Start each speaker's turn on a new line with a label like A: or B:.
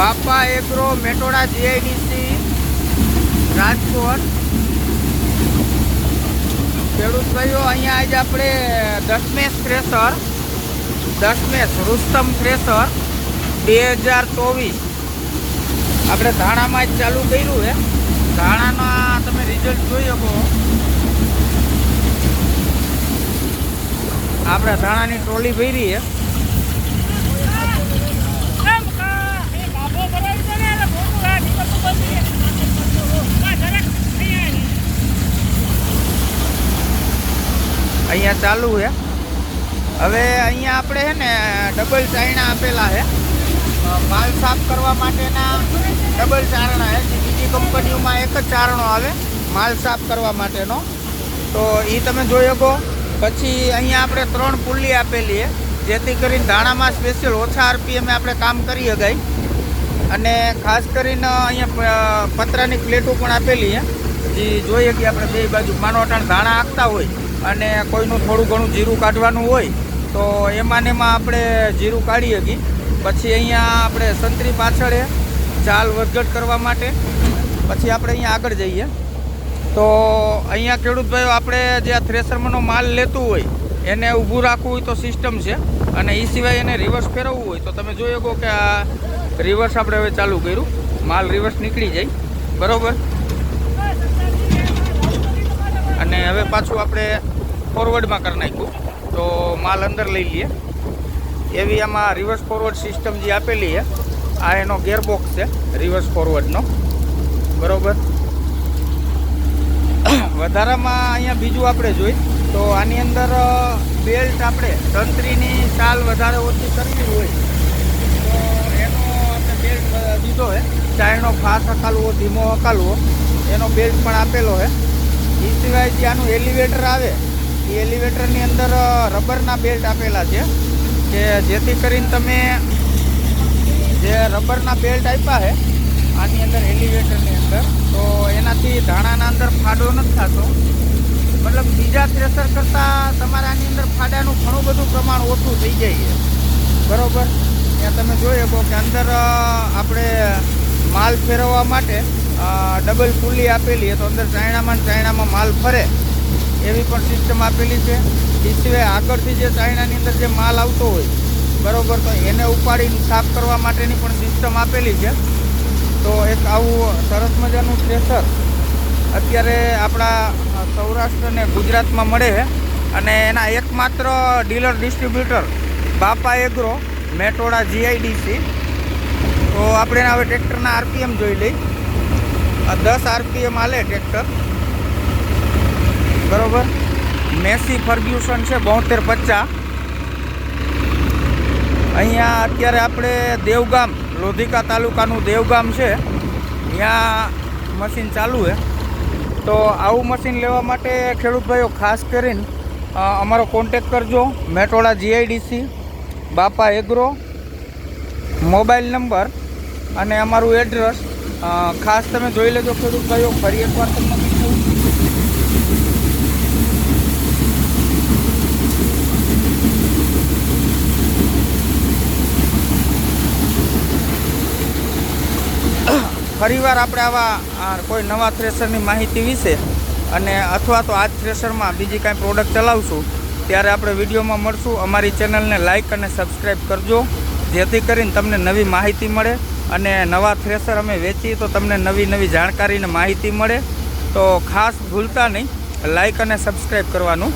A: બાપા agro, Metoda, GIDC, Rajkot. ખેડૂત ભાઈઓ, અહીંયા આજે આપણે દસમેશ થ્રેસર દસમેશ રુસ્તમ થ્રેસર બે હજાર ચોવીસ. આપણે ધાણામાં જ ચાલુ કર્યું છે ધાણાના તમે રિઝલ્ટ જોઈ શકો. આપણે ધાણાની ટ્રોલી ભરી છે અહીંયા ચાલુ છે. હવે અહીંયા આપણે છે ને ડબલ ચાયણા આપેલા છે. માલ સાફ કરવા માટેના ડબલ ચારણા છે. બીજી કંપનીઓમાં એક જ ચારણો આવે, માલ સાફ કરવા માટેનો. તો એ તમે જોઈ શકો. પછી અહીંયા આપણે ત્રણ પુલ્લી આપેલી છે. જેથી કરીને ધાણામાં સ્પેશિયલ ઓછા આરપીએમે આપણે કામ કરી શકાય. અને ખાસ કરીને અહીંયા પતરાની પ્લેટો પણ આપેલી છે. જે જોઈએ કે આપણે બે બાજુ. માનો અટાણ ધાણા આખતા હોય. અને કોઈનું થોડું ઘણું જીરું કાઢવાનું હોય, તો એમાં ને એમાં આપણે જીરું કાઢી શકીએ પછી અહીંયા આપણે સંતરી પાછળ છે ચાલ વધઘટ કરવા માટે, પછી આપણે અહીંયા આગળ જઈએ. તો અહીંયા ખેડૂત ભાઈઓ, આપણે જે આ થ્રેસરમાંનો માલ લેતું હોય, એને ઊભું રાખવું હોય તો સિસ્ટમ છે. અને એ સિવાય એને રિવર્સ ફેરવવું હોય તો તમે જોઈ શકો કે આ રિવર્સ આપણે હવે ચાલુ કર્યું. માલ રિવર્સ નીકળી જાય. બરોબર? અને હવે પાછું આપણે ફોરવર્ડમાં કરી નાખ્યું. તો માલ અંદર લઈ લઈએ. એવી આમાં રિવર્સ ફોરવર્ડ સિસ્ટમ જે આપેલી છે, આ એનો ગેરબોક્સ છે રિવર્સ ફોરવર્ડનો બરોબર? વધારામાં અહીંયા બીજું આપણે જોઈ, તો આની અંદર બેલ્ટ આપણે તંત્રીની ચાલ વધારે ઓછી કરવી હોય, તો એનો આપણે બેલ્ટ દીધો છે. ચાયનો ફાસ હકાલવો, ધીમો હકાલવો, એનો બેલ્ટ પણ આપેલો છે. એ સિવાય જે આનું એલિવેટર આવે, એ એલિવેટરની અંદર રબરના બેલ્ટ આપેલા છે, કે જેથી કરીને તમે જે રબરના બેલ્ટ આપ્યા છે, આની અંદર એલિવેટરની અંદર, તો એનાથી ધાણાના અંદર ફાડો નથી થતો. મતલબ બીજા થ્રેસર કરતાં તમારે આની અંદર ફાડાનું ઘણું બધું પ્રમાણ ઓછું થઈ જાય છે. બરાબર? ત્યાં તમે જોઈ શકો કે અંદર આપણે માલ ફેરવવા માટે ડબલ પુલ્લી આપેલી તો અંદર ચાયણામાં ચાયણામાં માલ ફરે, એવી પણ સિસ્ટમ આપેલી છે. એ સિવાય આગળથી જે ચાયણાની અંદર જે માલ આવતો હોય, બરાબર, તો એને ઉપાડીને સાફ કરવા માટેની પણ સિસ્ટમ આપેલી છે. તો એક આવું સરસ મજાનું થ્રેસર અત્યારે આપણા સૌરાષ્ટ્ર અને ગુજરાતમાં મળે છે. અને એના એકમાત્ર dealer distributor Bapa Agro, Metoda GIDC તો આપણે હવે ટ્રેક્ટરના આરપીએમ જોઈ લઈ આ દસ આરપીએમ આલે ટ્રેક્ટર. બરોબર? મેસી ફર્ગ્યુસન છે, બોતેર પચાસ. અહીંયા અત્યારે આપણે દેવગામ, લોધિકા તાલુકાનું દેવગામ છે. ત્યાં મશીન ચાલુ છે. તો આવું મશીન લેવા માટે ખેડૂત ખાસ કરીને અમારો કોન્ટેક કરજો. Metoda GIDC Bapa agro, mobile number અને અમારું એડ્રેસ ખાસ તમે જોઈ લેજો ખેડૂત કયો, ફરી એકવાર તમને ફરીવાર આપણે આવા કોઈ નવા થ્રેશરની માહિતી વિશે અને અથવા તો આ જ થ્રેશરમાં બીજી કાંઈ પ્રોડક્ટ ચલાવશું, ત્યારે આપણે વિડીયોમાં મળશું. અમારી ચેનલને લાઇક અને સબસ્ક્રાઈબ કરજો, જેથી કરીને તમને નવી માહિતી મળે. અને નવા થ્રેસર અમે વેચીએ તો તમને નવી નવી જાણકારી અને માહિતી મળે. તો ખાસ ભૂલતા નહીં. લાઇક અને સબસ્ક્રાઈબ કરવાનું